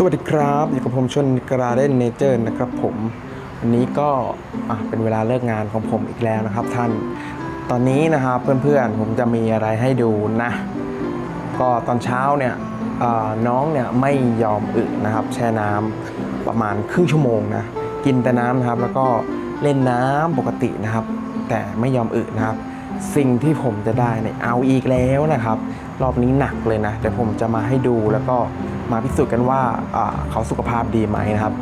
สวัสดีครับอยู่กับผมชนกราเดนเนเจอร์นะครับผมวันนี้ก็เป็นเวลาเลิกงานของผมอีกแล้วนะครับ ท่านตอนนี้นะครับเพื่อนๆผมจะมีอะไรให้ดูนะ ก็ตอนเช้าเนี่ยน้องเนี่ยไม่ยอมอึนะครับ แช่น้ำประมาณครึ่งชั่วโมงนะกินแต่น้ำนะครับแล้วก็เล่นน้ำปกตินะครับ แต่ไม่ยอมอึนะครับ สิ่งที่ผมจะได้เนี่ยเอาอีกแล้วนะครับ รอบนี้หนักเลยนะเดี๋ยวผมจะมาให้ดูแล้วก็ มาพิสูจน์กันว่าเขาสุขภาพดีไหมนะครับ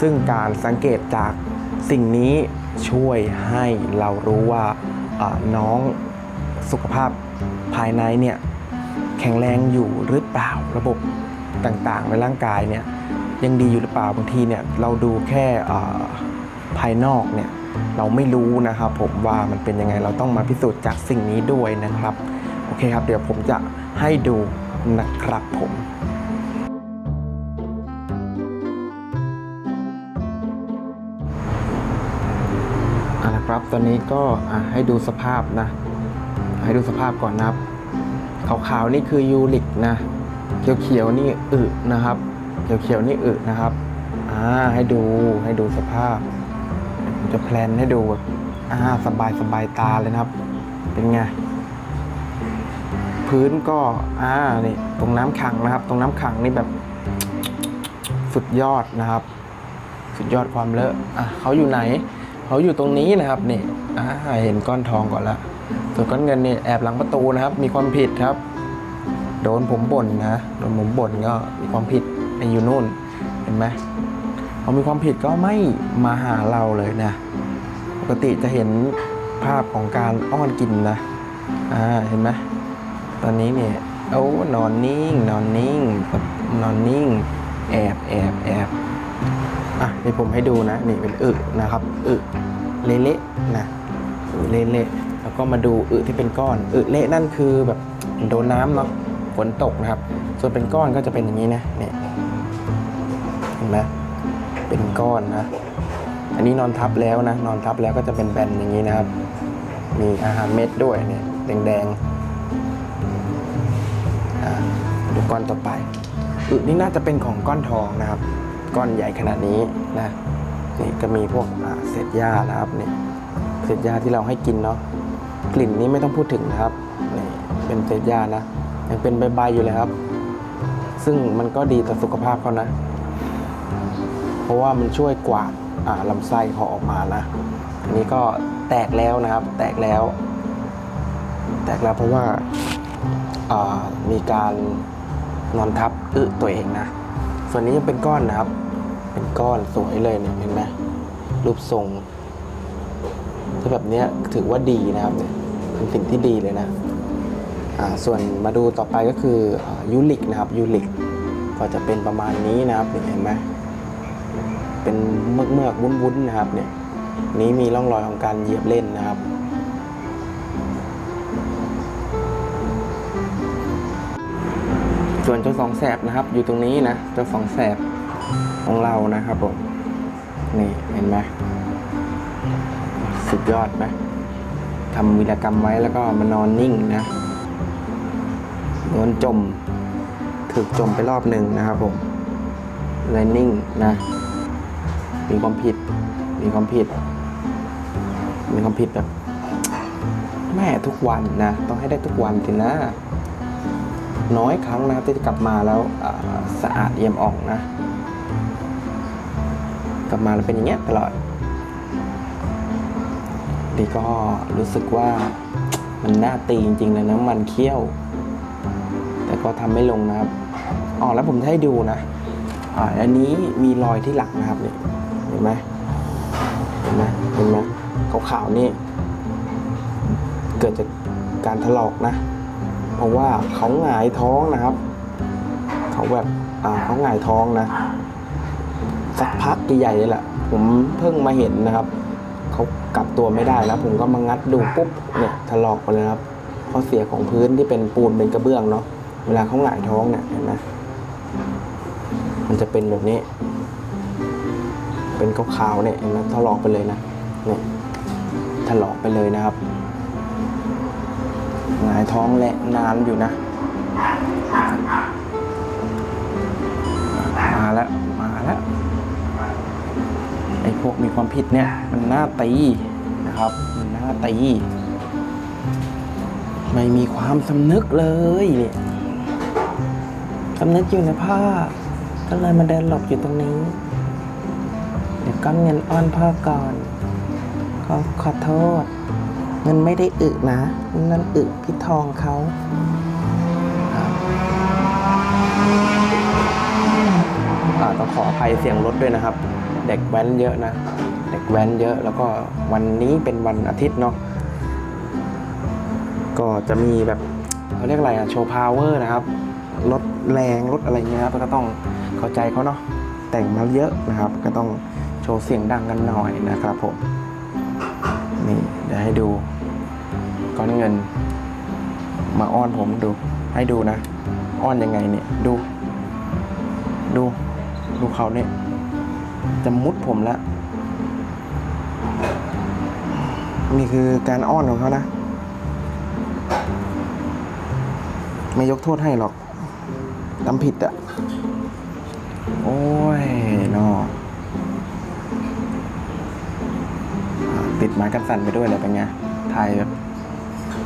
ซึ่งการสังเกตจากสิ่งนี้ช่วยให้เรารู้ว่าน้องสุขภาพภายในเนี่ยแข็งแรงอยู่หรือเปล่าระบบต่างๆในร่างกายเนี่ยยังดีอยู่หรือเปล่าบางทีเนี่ยเราดูแค่ภายนอกเนี่ยเราไม่รู้นะครับผมว่ามันเป็นยังไงเราต้องมาพิสูจน์จากสิ่งนี้ด้วยนะครับ โอเคครับ เดี๋ยวผมจะให้ดูนะครับผม เอาละครับตอนนี้ก็ให้ดูสภาพนะ ให้ดูสภาพก่อนนะครับขาวๆนี่คือยูริกนะเขียวๆนี่อึนะครับเขียวๆนี่อึนะครับอ่าให้ดูให้ดูสภาพผมจะแพลนให้ดูอ่าสบายสบายตาเลยนะครับ เป็นไงพื้นก็อ่านี่ตรงน้ำขังนะครับ ตรงน้ำขังนี่แบบสุดยอดนะครับ สุดยอดความเลอะอะเขาอยู่ไหน เขาอยู่ตรงนี้นะครับนี่อ่าเห็นก้อนทองก่อนละส่วนก้อนเงินนี่แอบหลังประตูนะครับ มีความผิดครับ โดนผมบ่นนะโดนผมบ่นก็มีความผิดไอ้อยู่นู่นเห็นไหมพอมีความผิดก็ไม่มาหาเราเลยนะ ปกติจะเห็นภาพของการอ้อนกินนะอ่าเห็นไหมตอนนี้เนี่ยเอานอนนิ่ง นอนนิ่งนอนนิ่ง แอบแอบแอบ อะเดี๋ยวผมให้ดูนะนี่เป็นอึนะครับอึเละๆนะอึเละๆแล้วก็มาดูอึที่เป็นก้อนอึเละนั่นคือแบบโดนน้ำเนาะฝนตกนะครับ ส่วนเป็นก้อนก็จะเป็นอย่างนี้นะนี่เห็นไหมเป็นก้อนนะ อันนี้นอนทับแล้วนะ นอนทับแล้วก็จะเป็นแบนอย่างนี้นะครับ มีอาหารเม็ดด้วยเนี่ยแดงๆอะดูก้อนต่อไปอึนี่น่าจะเป็นของก้อนทองนะครับ ก้อนใหญ่ขนาดนี้นะนี่ก็มีพวกเศษหญ้านะครับนี่เศษหญ้าที่เราให้กินเนาะกลิ่นนี้ไม่ต้องพูดถึงนะครับนี่เป็นเศษหญ้านะยังเป็นใบๆอยู่เลยครับ ซึ่งมันก็ดีต่อสุขภาพเขานะ เพราะว่ามันช่วยกวาดอ่าลำไส้เขาออกมานะอันนี้ก็แตกแล้วนะครับ แตกแล้ว แตกแล้วเพราะว่าอ่ามีการนอนทับอึตัวเองนะ ส่วนนี้ยังเป็นก้อนนะครับ เป็นก้อนสวยเลยเนี่ยเห็นไหมรูปทรงถ้าแบบนี้ถือว่าดีนะครับเนี่ยเป็นสิ่งที่ดีเลยนะส่วนมาดูต่อไปก็คือยูริกนะครับยูริกก็จะเป็นประมาณนี้นะครับเห็นไหมเป็นเมือกเมือกๆวุ้นๆนะครับเนี่ยนี้มีร่องรอยของการเหยียบเล่นนะครับ ส่วนเจ้าสองแสบนะครับ อยู่ตรงนี้นะเจ้าสองแสบ ของเรานะครับผม นี่เห็นไหมสุดยอดไหมทำวีรกรรมไว้แล้วก็มานอนนิ่งนะโดนจม ถึกจมไปรอบหนึ่งนะครับผมเลยนิ่งนะ มีความผิด มีความผิด มีความผิดแบบแม่ทุกวันนะ ต้องให้ได้ทุกวันสินะ น้อยครั้งนะครับที่จะกลับมาแล้วสะอาดเอี่ยมอ่องนะ ลับมาแล้วเป็นอย่างเงี้ยตลอดดีก็รู้สึกว่ามันน่าตีจริงๆเลยนะมันเคี้ยว แต่ก็ทำไม่ลงนะครับอ๋อแล้วผมให้ดูนะอ่าอันนี้มีรอยที่หลังนะครับเนี่ยเห็นไหมเห็นไหมเห็นไหมขาวๆนี่ เกิดจากการถลอกนะ เพราะว่าเขาหงายท้องนะครับ เขาแบบอ่าเขาหงายท้องนะ สักพักใหญ่เลยแหละผมเพิ่งมาเห็นนะครับ เขากลับตัวไม่ได้แล้ว ผมก็มางัดดูปุ๊บเนี่ยถลอกไปเลยครับเพราะเสียของพื้นที่เป็นปูนเป็นกระเบื้องเนาะเวลาเขาหงายท้องเนี่ยเห็นไหมมันจะเป็นแบบนี้ เป็นขาวๆเนี่ยเห็นไหมถลอกไปเลยนะเนี่ยถลอกไปเลยนะครับหงายท้องและนานอยู่นะมาแล้ว พวกมีความผิดเนี่ย มันหน้าตีนะครับ มันหน้าตี ไม่มีความสำนึกเลยเนี่ยสำนึกอยู่ในผ้าก็เลยมาเดินหลบอยู่ตรงนี้ เดี๋ยวก้อนเงินอ้อนพ่อก่อนก็ขอโทษ เงินไม่ได้อึนะนั่นอึพี่ทองเขาอ่าต้องขออภัยเสียงรถด้วยนะครับ เด็กแว้นเยอะนะ เด็กแว้นเยอะ แล้วก็วันนี้เป็นวันอาทิตย์เนาะก็จะมีแบบเขาเรียกอะไรอะโชว์พาวเวอร์นะครับรถแรงรถอะไรเงี้ยครับก็ต้องเข้าใจเขาเนาะแต่งมาเยอะนะครับ ก็ต้องโชว์เสียงดังกันหน่อยนะครับผมนี่เดี๋ยวให้ดูก้อนเงิน มาอ้อนผมดู ให้ดูนะ อ้อนยังไงเนี่ยดู ดูดูเขาเนี่ย จะมุดผมแล้ว นี่คือการอ้อนของเขานะ ไม่ยกโทษให้หรอกทำผิดอะโอ้ยนอติดไม้กันสั่นไปด้วยเลยเป็นไงถ่ายแบบ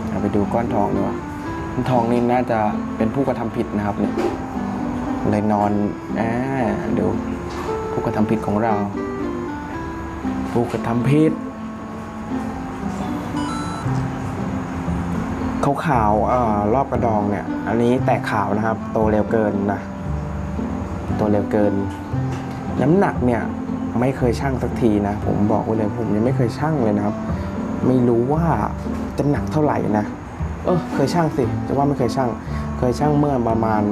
เอาไปดูก้อนทองดีกว่าทองนี่น่าจะเป็นผู้กระทำผิดนะครับเนี่ยเลยนอนอ่าดู ผู้กระทำผิดของเรา ผู้กระทำผิดขาวๆเอ่อรอบกระดองเนี่ย อันนี้แตกขาวนะครับ โตเร็วเกินนะโตเร็วเกิน น้ำหนักเนี่ยไม่เคยชั่งสักทีนะ ผมบอกไว้เลยผมยังไม่เคยชั่งเลยนะครับ ไม่รู้ว่าจะหนักเท่าไหร่นะเออเคยชั่งสิจะว่าไม่เคยชั่งเคยชั่งเมื่อประมาณ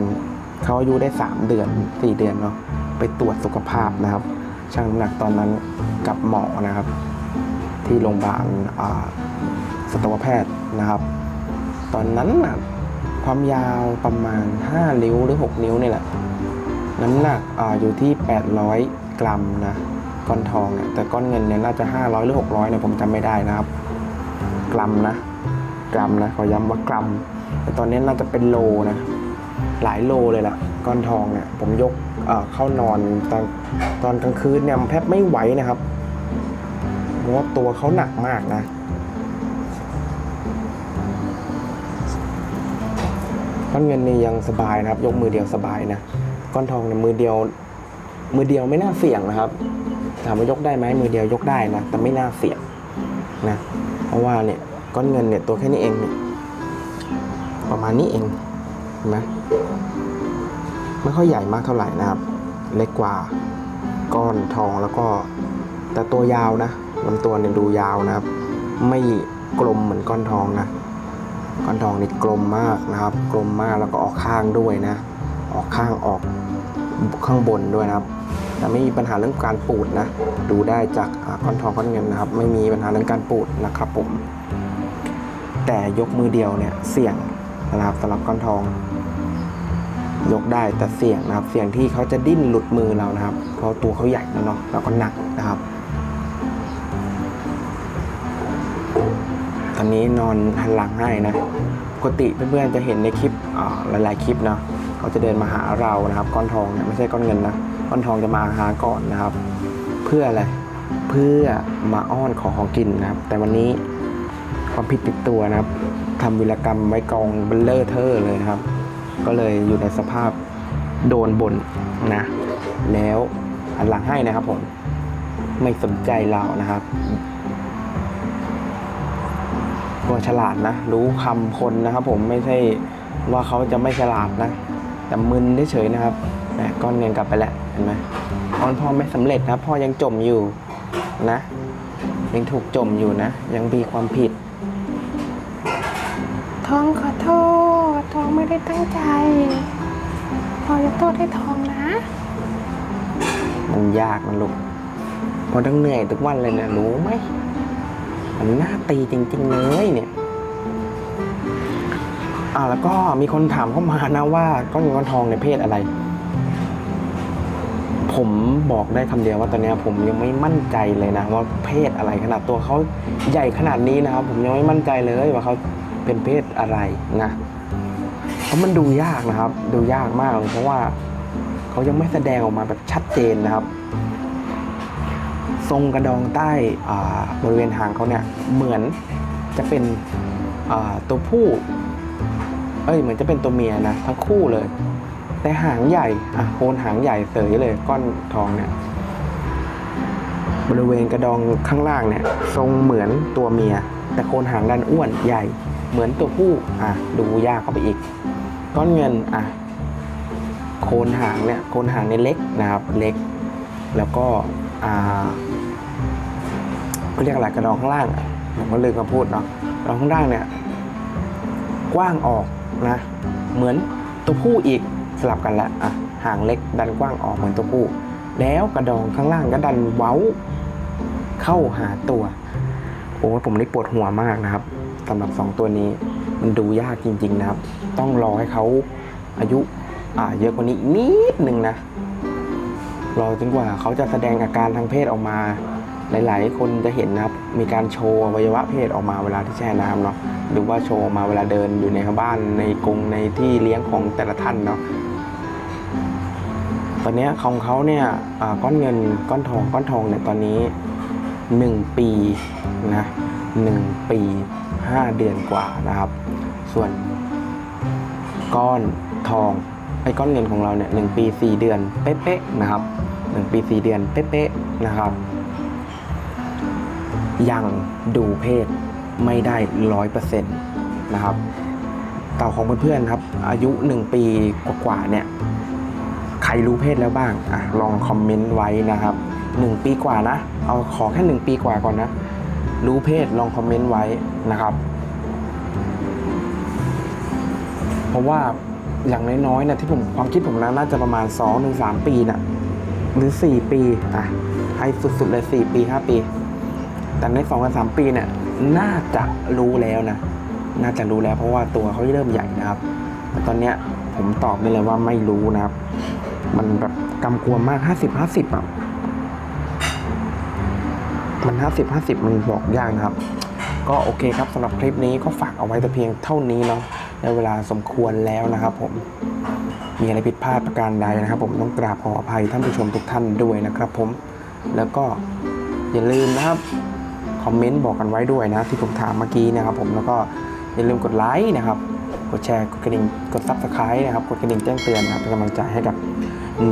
เขาอายุได้ 3 เดือน 4 เดือนเนาะ ไปตรวจสุขภาพนะครับชั่งน้ำหนักตอนนั้นกับหมอนะครับ ที่โรงพยาบาลสัตวแพทย์นะครับ ตอนนั้นน่ะความยาวประมาณ 5 นิ้วหรือ 6 นิ้วนี่แหละ น้ำหนักออยู่ที่ 800 กรัมนะก้อนทองเนี่ยแต่ก้อนเงินเนี่ยน่าจะ 500 หรือ 600เนี่ยผมจำไม่ได้นะครับ กรัมนะ กรัมนะขอย้ำว่ากรัมแต่ตอนนี้น่าจะเป็นโลนะ หลายโลเลยล่ะก้อนทองเนี่ยผมยกเข้านอนตอนตอนกลางคืนเนี่ยแทบไม่ไหวนะครับเพราะว่าตัวเขาหนักมากนะก้อนเงินนี่ยังสบายนะครับ ยกมือเดียวสบายนะก้อนทองเนี่ยมือเดียว มือเดียวไม่น่าเสี่ยงนะครับ ถามว่ายกได้ไหมมือเดียวยกได้นะแต่ไม่น่าเสี่ยงนะ เพราะว่าเนี่ยก้อนเงินเนี่ยตัวแค่นี้เองเนี่ยประมาณนี้เอง ไหมไม่ค่อยใหญ่มากเท่าไหร่นะครับ เล็กกว่าก้อนทองแล้วก็ แต่ตัวยาวนะลำตัวเนี่ยดูยาวนะครับ ไม่กลมเหมือนก้อนทองนะก้อนทองนี่กลมมากนะครับ กลมมากแล้วก็ออกข้างด้วยนะ ออกข้างออกข้างบนด้วยนะครับ แต่ไม่มีปัญหาเรื่องการปูดนะ ดูได้จากก้อนทองก้อนเงินนะครับ ไม่มีปัญหาเรื่องการปูดนะครับผม แต่ยกมือเดียวเนี่ยเสี่ยงนะครับสำหรับก้อนทอง ยกได้แต่เสี่ยงนะครับ เสี่ยงที่เขาจะดิ้นหลุดมือเรานะครับ เพราะตัวเขาใหญ่นะเนาะแล้วก็หนักนะครับ ตอนนี้นอนหันหลังให้นะปกติเพื่อนๆจะเห็นในคลิปหลายๆคลิปเนาะเขาจะเดินมาหาเรานะครับ ก้อนทองเนี่ยไม่ใช่ก้อนเงินนะก้อนทองจะมาหาก่อนนะครับ เพื่ออะไรเพื่อมาอ้อนขอของกินนะครับ แต่วันนี้ความผิดติดตัวนะครับทำวิรกรรมไว้กองเบลเลอร์เทอร์เลยนะครับ ก็เลยอยู่ในสภาพโดนบ่นนะ แล้วหันหลังให้นะครับผม ไม่สนใจเรานะครับก็ฉลาดนะ รู้คำคนนะครับ ผมไม่ใช่ว่าเขาจะไม่ฉลาดนะแต่มึนเฉยๆนะครับแหมก้อนเงินกลับไปแล้วเห็นไหมตอนพ่อไม่สำเร็จนะพ่อยังจมอยู่นะยังถูกจมอยู่นะ ยังมีความผิดท้องขอโทษ ทองไม่ได้ตั้งใจพอยกโทษให้ทองนะ มันยากมันลูกเพอต้องเหนื่อยทุกวันเลยนะรู้ไหมมันน่าตีจริง ๆ เลยเนี่ยอ่าแล้วก็มีคนถามเข้ามานะว่าก้อนเงินก้อนทองในเพศอะไร ผมบอกได้คำเดียวว่าตอนนี้ผมยังไม่มั่นใจเลยนะว่าเพศอะไรขนาดตัวเขาใหญ่ขนาดนี้นะครับ ผมยังไม่มั่นใจเลยว่าเขาเป็นเพศอะไรนะ เพราะมันดูยากนะครับ ดูยากมากเลยเพราะว่าเขายังไม่แสดงออกมาแบบชัดเจนนะครับ ทรงกระดองใต้บริเวณหางเขาเนี่ยเหมือนจะเป็นตัวผู้เอ้ยเหมือนจะเป็นตัวเมียนะทั้งคู่เลย แต่หางใหญ่อะโคนหางใหญ่เสยเลยก้อนทองเนี่ย บริเวณกระดองข้างล่างเนี่ย ทรงเหมือนตัวเมีย แต่โคนหางดันอ้วนใหญ่ เหมือนตัวผู้อะดูยากเข้าไปอีก ก้อนเงินอะโคนหางเนี่ยโคนหางเนี่ยเล็กนะครับเล็ก แล้วก็อ่าเขาเรียกอะไรกระดองข้างล่างผมก็ลืมมาพูดเนาะกระดองข้างล่างเนี่ยกว้างออกนะเหมือนตัวผู้อีกสลับกันแล้วอะหางเล็กดันกว้างออกเหมือนตัวผู้ แล้วกระดองข้างล่างก็ดันเว้าเข้าหาตัว โอ้ผมนี่ปวดหัวมากนะครับสำหรับสองตัวนี้ มันดูยากจริง ๆ นะครับ ต้องรอให้เขาอายุอ่าเยอะกว่านี้นิดนึงนะรอจนกว่าเขาจะแสดงอาการทางเพศออกมา หลาย ๆ คนจะเห็นนะครับ มีการโชว์อวัยวะเพศออกมาเวลาที่แช่น้ำเนาะหรือว่าโชว์ออกมาเวลาเดินอยู่ในบ้านในกรงในที่เลี้ยงของแต่ละท่านเนาะตอนนี้ของเขาเนี่ยอ่าก้อนเงินก้อนทองก้อนทองเนี่ยตอนนี้หนึ่งปีนะหนึ่งปี ห้าเดือนกว่านะครับ ส่วนก้อนทองไอ้ก้อนเงินของเราเนี่ยหนึ่งปีสี่เดือนเป๊ะๆนะครับหนึ่งปีสี่เดือนเป๊ะๆนะครับ ยังดูเพศไม่ได้ร้อยเปอร์เซ็นต์นะครับเต่าของเพื่อนๆครับ อายุ 1 ปีกว่าๆเนี่ยใครรู้เพศแล้วบ้างอะลองคอมเมนต์ไว้นะครับ 1 ปีกว่านะ เอาขอแค่ 1 ปีกว่าก่อนนะ รู้เพศลองคอมเมนต์ไว้นะครับ เพราะว่าอย่างน้อยๆนะที่ผมความคิดผมนะน่าจะประมาณ2-3ถึง3ปีนะหรือ 4 ปีอะให้สุดๆเลย 4 ปี 5 ปี แต่ใน2กับ3ปีเนี่ยน่าจะรู้แล้วนะ น่าจะรู้แล้วเพราะว่าตัวเขาเริ่มใหญ่นะครับ แต่ตอนเนี้ยผมตอบได้เลยว่าไม่รู้นะครับ มันแบบกำกวมมาก 50 50อะ มัน 50 50 มันบอกยากนะครับ ก็โอเคครับสำหรับคลิปนี้ก็ฝากเอาไว้แต่เพียงเท่านี้เนาะในเวลาสมควรแล้วนะครับผมมีอะไรผิดพลาดประการใดนะครับ ผมต้องกราบขออภัยท่านผู้ชมทุกท่านด้วยนะครับ ผมแล้วก็อย่าลืมนะครับคอมเมนต์บอกกันไว้ด้วยนะที่ผมถามเมื่อกี้นะครับ ผมแล้วก็อย่าลืมกดไลค์นะครับกดแชร์กดกระดิ่งกดซับสไครต์นะครับกดกระดิ่งแจ้งเตือนนะครับเป็นกำลังใจให้กับ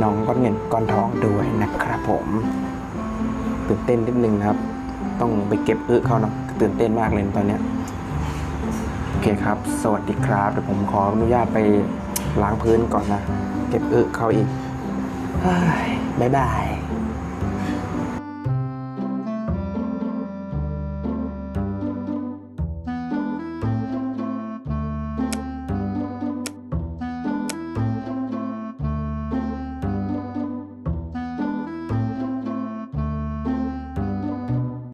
น้องก้อนเงินก้อนทองด้วยนะครับผม ตื่นเต้นนิดนึงนะครับ ต้องไปเก็บอึเขาเนาะตื่นเต้นมากเลยตอนเนี้ยโอเคครับ สวัสดีครับเดี๋ยวผมขออนุญาตไปล้างพื้นก่อนนะ เก็บอึเขาอีกบ๊ายบาย